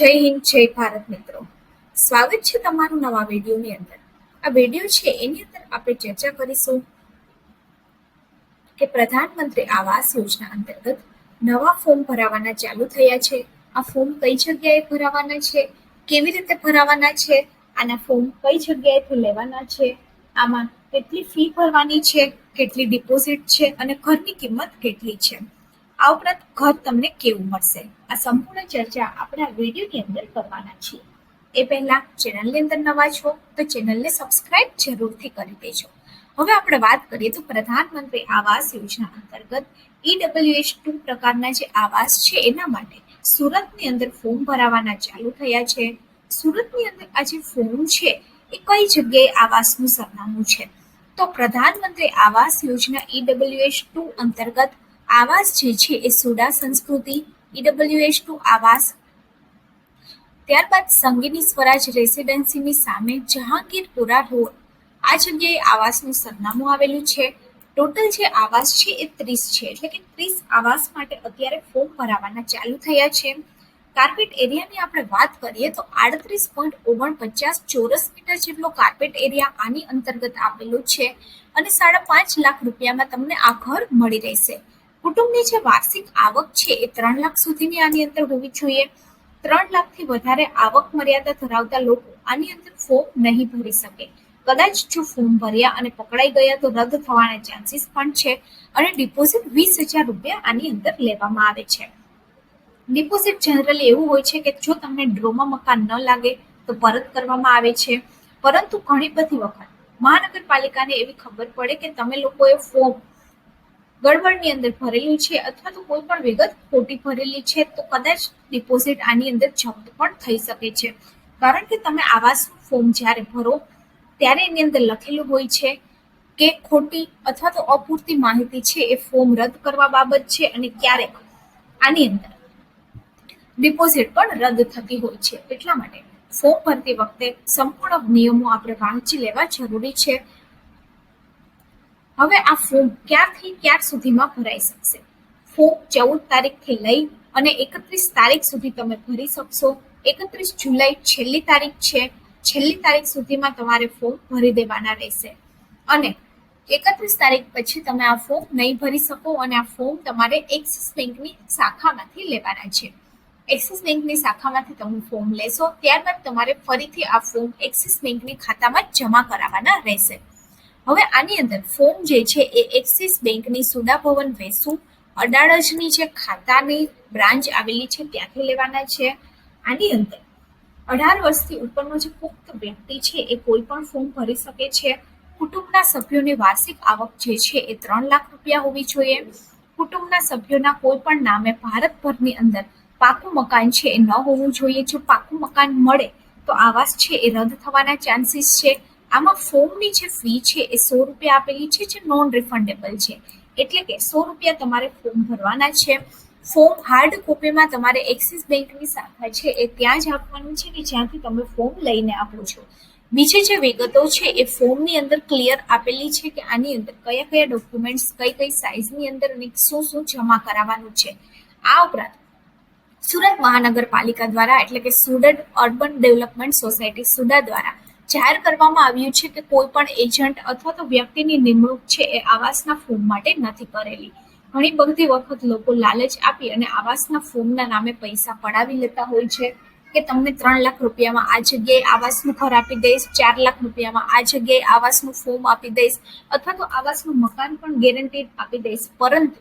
જય હિન્દ, જય ભારત મિત્રો. સ્વાગત છે તમારું નવા વિડીયોની અંદર. આ વીડિયો છે એની અંદર આપણે ચર્ચા કરીશું કે પ્રધાનમંત્રી આવાસ યોજના અંતર્ગત નવા ફોર્મ ભરાવાના ચાલુ થયા છે. આ ફોર્મ કઈ જગ્યાએ ભરાવાના છે? કેવી રીતે ભરાવાના છે? આના ફોર્મ કઈ જગ્યાએથી લેવાના છે? આમાં કેટલી ફી ભરવાની છે? કેટલી ડિપોઝિટ છે? અને ઘરની કિંમત કેટલી છે? આ ઉપરાંત ઘર તમને કેવું મળશે? આ સંપૂર્ણ ચર્ચા આપણા વિડીયોની અંદર કરવાના છીએ. એ પહેલા ચેનલની અંદર નવા છો તો ચેનલને સબસ્ક્રાઇબ જરૂરથી કરી દેજો. હવે આપણે વાત કરીએ તો પ્રધાનમંત્રી આવાસ યોજના અંતર્ગત ઈડબ્લ્યુએચ ટુ પ્રકારના જે આવાસ છે એના માટે સુરતની અંદર ફોર્મ ભરાવાના ચાલુ થયા છે. સુરતની અંદર આ જે ફોર્મ છે એ કઈ જગ્યાએ આવાસનું સરનામું છે? તો પ્રધાનમંત્રી આવાસ યોજના ઈડબ્લ્યુએચ ટુ અંતર્ગત આવાસ જે છે એ સોડા સંસ્કૃતિ ઈડબ્લ્યુએચ ટુ આવાસ ત્યારબાદ સંગીની સ્વરાજ રેસિડેન્સીની સામે જહાંગીરપુરા રોડ આ જગ્યાએ આવાસનું સરનામું આવેલું છે. ટોટલ જે આવાસ છે એ ત્રીસ છે. એટલે કે ત્રીસ આવાસ માટે અત્યારે ફોર્મ ભરાવાના ચાલુ થયા છે. કાર્પેટ એરિયાની આપણે વાત કરીએ તો આડત્રીસ પોઈન્ટ ઓગણપચાસ ચોરસ મીટર જેટલો કાર્પેટ એરિયા આની અંતર્ગત આપેલો છે. અને સાડા પાંચ લાખ રૂપિયામાં તમને આ ઘર મળી રહેશે. કુટુંબની જે વાર્ષિક આવક છે એ ત્રણ લાખ સુધીની આની અંદર હોવી જોઈએ. ત્રણ લાખથી વધારે આવક મર્યાદા ધરાવતા લોકો આની અંદર ફોર્મ નહીં ભરી શકે. કદાચ જો ફોર્મ ભર્યા અને પકડાઈ ગયા તો રદ થવાના ચાન્સીસ પણ છે અને ડિપોઝિટ વીસ હજાર રૂપિયા આની અંદર લેવામાં આવે છે. ડિપોઝિટ જનરલી એવું હોય છે કે જો તમને ડ્રોમાં મકાન ન લાગે તો પરત કરવામાં આવે છે. પરંતુ ઘણી બધી વખત મહાનગરપાલિકાને એવી ખબર પડે કે તમે લોકોએ ફોર્મ ગડબડની અંદર ભરેલી છે અથવા તો કોઈ પણ વિગત ખોટી ભરેલી છે, તો કદાચ ડિપોઝિટ આની અંદર જપ્ત પણ થઈ શકે છે. કારણ કે તમે આવાસ ફોર્મ જ્યારે ભરો, ત્યારે એની અંદર લખેલું હોય છે કે ખોટી અથવા તો અપૂરતી માહિતી છે એ ફોર્મ રદ કરવા બાબત છે અને ક્યારેક આની અંદર ડિપોઝિટ પણ રદ થતી હોય છે. એટલા માટે ફોર્મ ભરતી વખતે સંપૂર્ણ નિયમો આપણે વાંચી લેવા જરૂરી છે. હવે આ ફોર્મ ક્યારથી ક્યાર સુધીમાં ભરાઈ શકશે? ફોર્મ ચૌદ તારીખથી લઈ અને એકત્રીસ તારીખ સુધી તમે ભરી શકશો. એકત્રીસ જુલાઈ છેલ્લી તારીખ છે. છેલ્લી તારીખ સુધીમાં તમારે ફોર્મ ભરી દેવાના રહેશે. અને એકત્રીસ તારીખ પછી તમે આ ફોર્મ નહીં ભરી શકો અને આ ફોર્મ તમારે એક્સિસ બેંકની શાખામાંથી લેવાના છે. એક્સિસ બેંકની શાખામાંથી તમે ફોર્મ લેશો, ત્યારબાદ તમારે ફરીથી આ ફોર્મ એક્સિસ બેંકની ખાતામાં જમા કરાવવાના રહેશે. હવે આની અંદર ફોર્મ જે છે એ એક્સિસ બેંકની સુડા ભવન વેસુ અડાળજની જે ખાતાની બ્રાન્ચ આવેલી છે ત્યાંથી લેવાના છે. આની અંદર અઢાર વર્ષથી ઉપરનો જે પુખ્ત વ્યક્તિ છે એ કોઈ પણ ફોર્મ ભરી શકે છે. કુટુંબના સભ્યોની વાર્ષિક આવક જે છે એ ત્રણ લાખ રૂપિયા હોવી જોઈએ. કુટુંબના સભ્યોના કોઈ પણ નામે ભારતભરની અંદર પાકું મકાન છે એ ન હોવું જોઈએ. જો પાકું મકાન મળે તો આવાસ છે એ રદ થવાના ચાન્સીસ છે. આમાં ફોર્મની જે ફી છે એ સો રૂપિયા આપેલી છે, જે નોન રિફંડેબલ છે. એટલે કે સો રૂપિયા તમારે ફોર્મ ભરવાના છે. ફોર્મ હાર્ડ કોપીમાં તમારે એક્સિસ બેંકની શાખા છે એ ત્યાં જ આપવાનું છે કે જ્યાંથી તમે ફોર્મ લઈને આપો છો. બીજી જે વિગતો છે એ ફોર્મની અંદર ક્લિયર આપેલી છે કે આની અંદર કયા કયા ડોક્યુમેન્ટ્સ કઈ કઈ સાઇઝની અંદર અને શું શું જમા કરાવવાનું છે. આ ઉપરાંત સુરત મહાનગરપાલિકા દ્વારા એટલે કે Surat urban development society SUDA દ્વારા જાહેર કરવામાં આવ્યું છે કે કોઈ પણ એજન્ટ અથવા તો વ્યક્તિની નિમણૂક છે એ આવાસના ફોર્મ માટે નથી કરેલી. ઘણી બધી વખત લોકો લાલચ આપી અને આવાસના ફોર્મના નામે પૈસા પડાવી લેતા હોય છે કે તમને ત્રણ લાખ રૂપિયામાં આ જગ્યાએ આવાસનું ઘર આપી દઈશ, ચાર લાખ રૂપિયામાં આ જગ્યાએ આવાસનું ફોર્મ આપી દઈશ અથવા તો આવાસનું મકાન પણ ગેરંટી આપી દઈશ. પરંતુ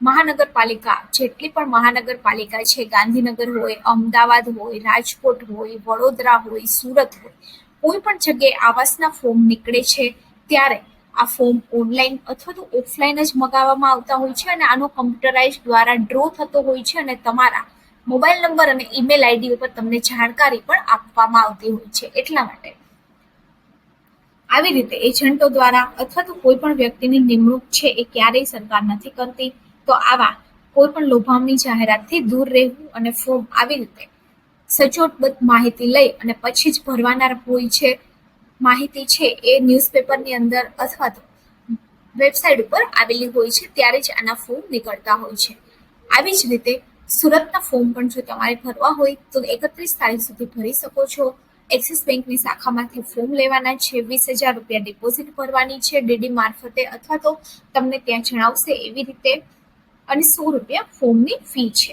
મહાનગરપાલિકા, જેટલી પણ મહાનગરપાલિકા છે, ગાંધીનગર હોય, અમદાવાદ હોય, રાજકોટ હોય, વડોદરા હોય, સુરત હોય કોઈ પણ જગ્યાએ આવાસના ફોર્મ નીકળે છે, ત્યારે આ ફોર્મ ઓનલાઈન અથવા તો ઓફલાઈન જ મગાવવામાં આવતા હોય છે અને આનો કમ્પ્યુટરાઇઝ દ્વારા ડ્રો થતો હોય છે અને તમારા મોબાઈલ નંબર અને ઈમેલ આઈડી ઉપર તમને જાણકારી પણ આપવામાં આવતી હોય છે. એટલા માટે આવી રીતે એજન્ટો દ્વારા અથવા તો કોઈ પણ વ્યક્તિની નિમણૂક છે એ ક્યારેય સરકાર નથી કરતી, તો આવા કોઈ પણ લોભામણી જાહેરાતથી દૂર રહેવું અને ફોર્મ આવી રીતે સચોટબદ્ધ માહિતી લઈ અને પછી જ ભરવાનાર હોય છે માહિતી છે એ ન્યૂઝપેપરની અંદર અથવા તો વેબસાઇટ ઉપર આવેલી હોય છે, ત્યારે જ આના ફોર્મ નીકળતા હોય છે. આવી જ રીતે સુરતના ફોર્મ પણ જો તમારે ભરવા હોય તો એકત્રીસ તારીખ સુધી ભરી શકો છો. એક્સિસ બેંકની શાખામાંથી ફોર્મ લેવાના છે, વીસ હજાર રૂપિયા ડિપોઝિટ ભરવાની છે, ડીડી મારફતે અથવા તો તમને ત્યાં જણાવશે એવી રીતે અને સો રૂપિયા ફોર્મની ફી છે.